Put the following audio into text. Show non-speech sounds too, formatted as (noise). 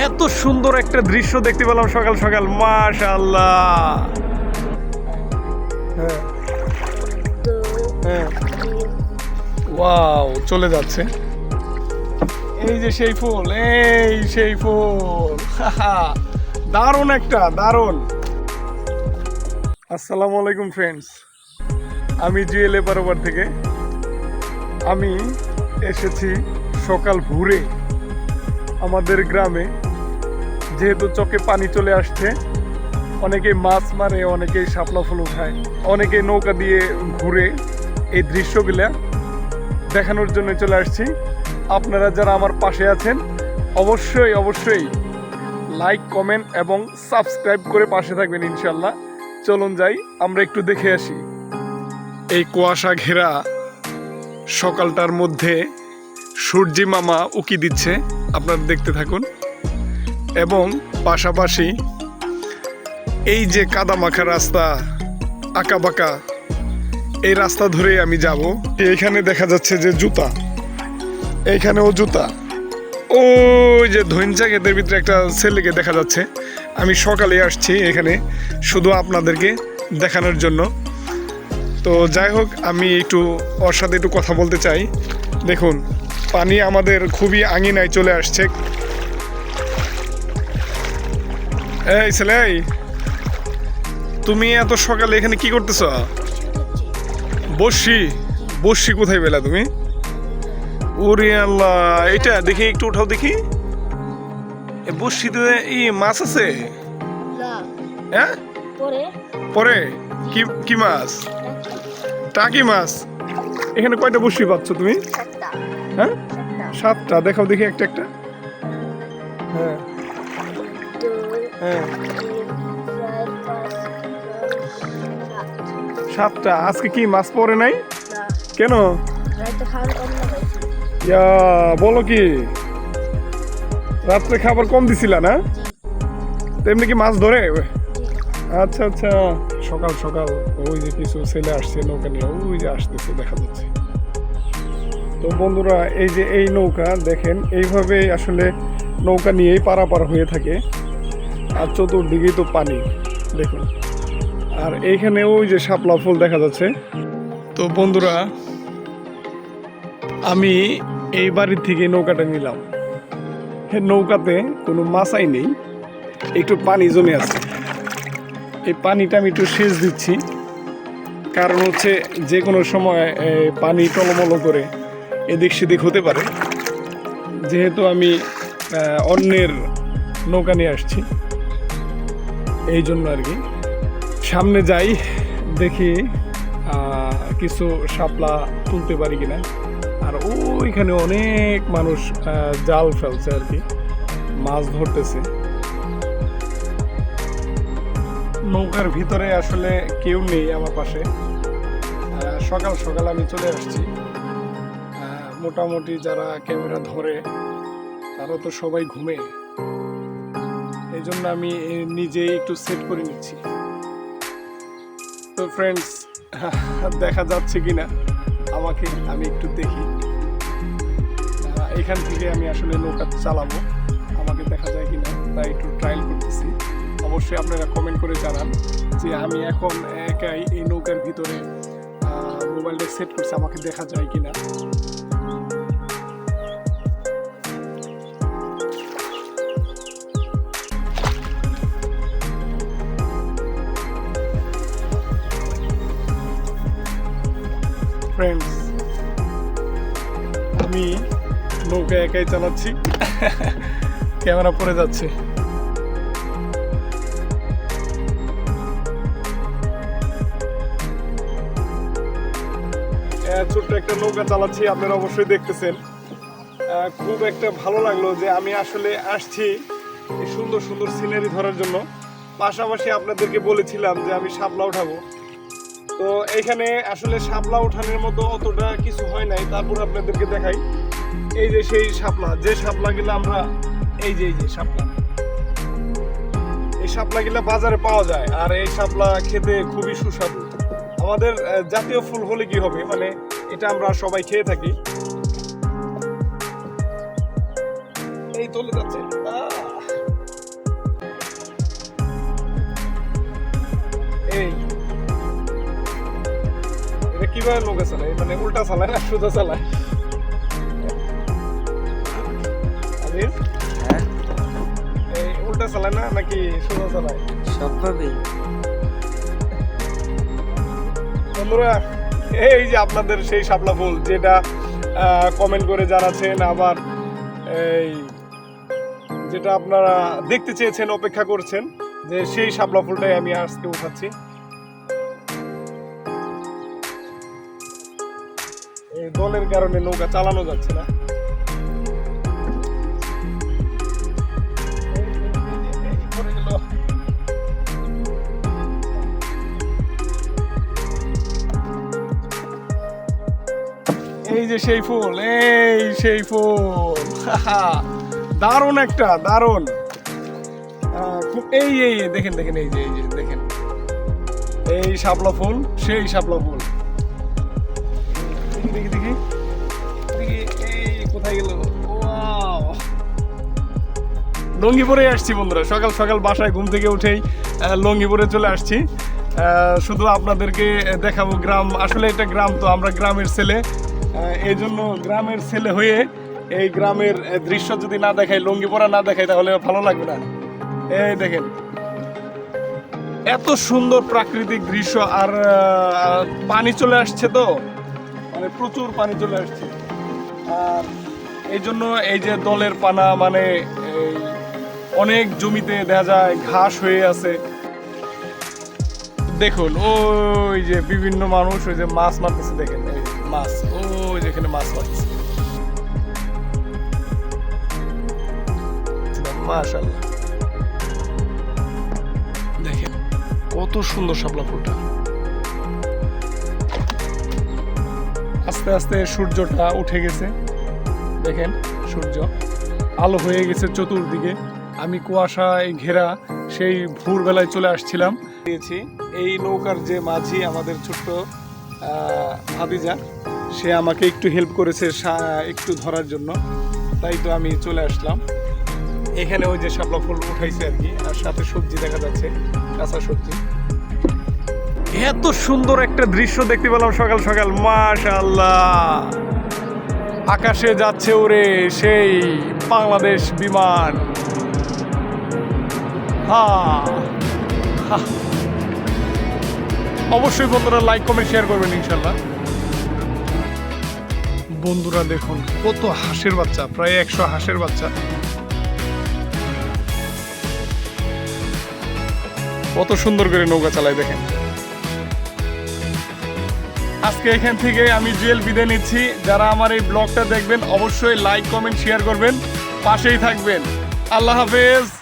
এত সুন্দর একটা দৃশ্য দেখতে পেলাম সকাল সকাল, মাশাআল্লাহ। হ্যাঁ ওয়াও, চলে যাচ্ছে। এই যে সেই ফুল, এই সেই ফুল দারুণ একটা, দারুণ। আসসালামু আলাইকুম ফ্রেন্ডস আমি জুয়েল এপারোবার থেকে। আমি এসেছি সকাল ভোরে। আমাদের গ্রামে, যেহেতু চোখে পানি চলে আসছে, অনেকে মাছ মারে, অনেকে শাপলা ফুল উঠায়, অনেকে নৌকা দিয়ে ঘুরে এই দৃশ্যগুলা দেখানোর জন্য চলে আসছি। আপনারা যারা আমার পাশে আছেন, অবশ্যই অবশ্যই লাইক কমেন্ট এবং সাবস্ক্রাইব করে পাশে থাকবেন ইনশাল্লাহ চলুন যাই, আমরা একটু দেখে আসি। এই কুয়াশা ঘেরা সকালটার মধ্যে সূর্যি মামা উকি দিচ্ছে। আপনারা দেখতে থাকুন। এবং পাশাপাশি এই যে কাদা মাখা রাস্তা আঁকা বাঁকা এই রাস্তা ধরেই আমি যাব। এখানে দেখা যাচ্ছে যে জুতা। এইখানেও জুতা। ওই যে ধৈঞ্চা ক্ষেতের ভিতরে একটা ছেলেকে দেখা যাচ্ছে। আমি সকালে আসছি এখানে শুধু আপনাদেরকে দেখানোর জন্য। তো যাই হোক, আমি একটু ওর সাথে একটু কথা বলতে চাই। দেখুন পানি আমাদের খুবই আঙিনায় চলে আসছে। এই ছেলে তুমি এত সকালে এখানে কি করতেছ? বসি বসি কোথায় পেলা তুমি? ওরে আল্লাহ এটা দেখি একটু উঠাও দেখি। বসিতে ই মাছ আছে? হ্যাঁ? পরে। কি কি মাছ? টাকি। মাছ। এখানে কয়টা বসি পাচ্ছ তুমি? হ্যাঁ? সাতটা, দেখাও দেখি একটা একটা। হ্যাঁ। হ্যাঁ। সাতটা, আজকে কি মাছ পড়ে নাই? কেন? ইয়া, বলো কি? রাত্রে খাবার কম দিছিলা না? তেমনি কি মাছ ধরে? আচ্ছা আচ্ছা। সকাল সকাল ওই যে কিছু ছেলে আসছে নৌকা নিয়ে, ওই যে আসতেছে, দেখা যাচ্ছে। তো বন্ধুরা, এই যে এই নৌকা, দেখেন, এইভাবে আসলে নৌকা নিয়েই পারাপার হয়ে থাকে। আর চতুর্দিকেই তো পানি, দেখুন। আর এইখানে ওই যে শাপলা ফুল দেখা যাচ্ছে। তো বন্ধুরা, আমি এই বাড়ির থেকে নৌকাটা নিলাম। নৌকাতে কোনো মাছাই নেই, একটু পানি জমে আছে। এই পানিটা আমি একটু সেচ দিচ্ছি। কারণ হচ্ছে যে কোনো সময় পানি টলমলো করে এদিক সেদিক হতে পারে। যেহেতু আমি অন্যের নৌকা নিয়ে আসছি, এই জন্য আর কি। সামনে যাই, দেখি কিছু শাপলা তুলতে পারি কিনা। আর ওইখানে অনেক মানুষ জাল ফেলছে আর কি, মাছ ধরতেছে। নৌকার ভিতরে আসলে কেউ নেই আমার পাশে। সকাল সকাল আমি চলে আসছি। মোটামুটি যারা ক্যামেরা ধরে, তারা তো সবাই ঘুমে। এই জন্য আমি নিজেই একটু সেট করে নিচ্ছি। তো ফ্রেন্ডস (laughs) দেখা যাচ্ছে কি না আমাকে আমি একটু দেখি। এখান থেকে আমি আসলে নৌকা চালাবো। আমাকে দেখা যায় কিনা তাই একটু ট্রায়াল করতেছি। অবশ্যই আপনারা কমেন্ট করে জানান যে আমি এখন একাই এই নৌকার ভিতরে মোবাইলটা সেট করছি, আমাকে দেখা যায় কিনা। ফ্রেন্ডস আমি নৌকা একাই চালাচ্ছি। (laughs) ক্যামেরা পড়ে যাচ্ছে। ছোট্ট একটা নৌকা চালাচ্ছি আপনারা অবশ্যই দেখতেছেন। খুব একটা ভালো লাগল যে আমি আসলে আসছি সুন্দর সুন্দর সিনারি ধরার জন্য। পাশাপাশি আপনাদেরকে বলেছিলাম যে আমি শাপলা উঠাবো। তো এখানে আসলে শাপলা উঠানের মতো অতটা কিছু হয় নাই। তারপর আপনাদেরকে দেখাই। এই যে সেই শাপলা, যে শাপলাগুলো আমরা এই যে এই যে শাপলা। এই শাপলাগুলো বাজারে পাওয়া যায় আর এই শাপলা খেতে খুবই সুস্বাদু। আমাদের জাতীয় ফুল হলে কি হবে? মানে এটা আমরা সবাই খেয়ে থাকি। এই চলে যাচ্ছে। এই কীভাবে নৌকা চালায় মানে উল্টা চালায় না সোজা চালায় হ্যাঁ। এই উল্টা চালায় না নাকি সোজা চালায়? সবভাবেই বন্ধুরা এই যে আপনাদের সেই শাপলা ফুল যেটা কমেন্ট করে জানাচ্ছেন আবার এই যেটা আপনারা দেখতে চেয়েছেন অপেক্ষা করছেন যে সেই শাপলা ফুলটাই আমি আজকে উঠাচ্ছি। দলের কারণে নৌকা চালানো যাচ্ছে না। এই, যে সেই ফুল এই সেই ফুল। দারুণ একটা দারুণ। এই এই, দেখেন দেখেন এই যে এই যে দেখেন। এই শাপলা ফুল সেই শাপলা ফুল। দেখি দেখি। দেখি এই কোথায় গেল? ওয়াও। লঙ্গি পরে আসছি বন্ধুরা। সকাল সকাল বাসায় ঘুম থেকে উঠেই আহ, লঙ্গি পরে চলে আসছি। শুধু আপনাদেরকে দেখাবো গ্রাম। আসলে এটা গ্রাম তো আমরা গ্রামের ছেলে। এই জন্য গ্রামের ছেলে হয়ে এই গ্রামের দৃশ্য যদি না দেখাই লঙ্গি পরা না দেখাই তাহলে ভালো লাগবে না। এই দেখেন। এত সুন্দর প্রাকৃতিক দৃশ্য। আর পানি চলে আসছে তো। মানে প্রচুর পানি চলে আসছে। আর এই জন্য এই যে দলের পানা মানে অনেক জমিতে দেখা যায় ঘাস হয়ে আছে। দেখুন, ওই যে বিভিন্ন মানুষ ওই যে মাছ মারতেছে, দেখেন মাছ, ওই যেখানে মাছ মারতেছে। মাশাআল্লাহ। দেখেন, কত সুন্দর শাপলা ফুলটা। আস্তে আস্তে সূর্যটা উঠে গেছে। দেখেন সূর্য আলো হয়ে গেছে চতুর্দিকে। আমি কুয়াশায় ঘেরা সেই ভোরবেলায় চলে আসছিলাম। দিয়েছি এই নৌকার যে মাঝি আমাদের ছোট্ট ভাতিজা, সে আমাকে একটু হেল্প করেছে একটু ধরার জন্য। তাই তো আমি চলে আসলাম। এখানে ওই যে শাপলা ফুল উঠাইছে আর কি, আর সাথে সবজি দেখা যাচ্ছে, কাঁচা সবজি। এত সুন্দর একটা দৃশ্য দেখতে পেলাম সকাল সকাল, মাশাআল্লাহ। আকাশে যাচ্ছে ওরে সেই বাংলাদেশ বিমান। হা। অবশ্যই বন্ধুরা লাইক কমেন্ট শেয়ার করবেন ইনশাল্লাহ বন্ধুরা দেখুন, কত হাঁসের বাচ্চা, প্রায় একশো হাঁসের বাচ্চা। কত সুন্দর করে নৌকা চালায় দেখেন। আজকে এখান থেকে আমি জুয়েল বিদায় নিচ্ছি। যারা আমার এই ব্লগটা দেখবেন, অবশ্যই লাইক কমেন্ট শেয়ার করবেন। পাশেই থাকবেন। আল্লাহ হাফেজ।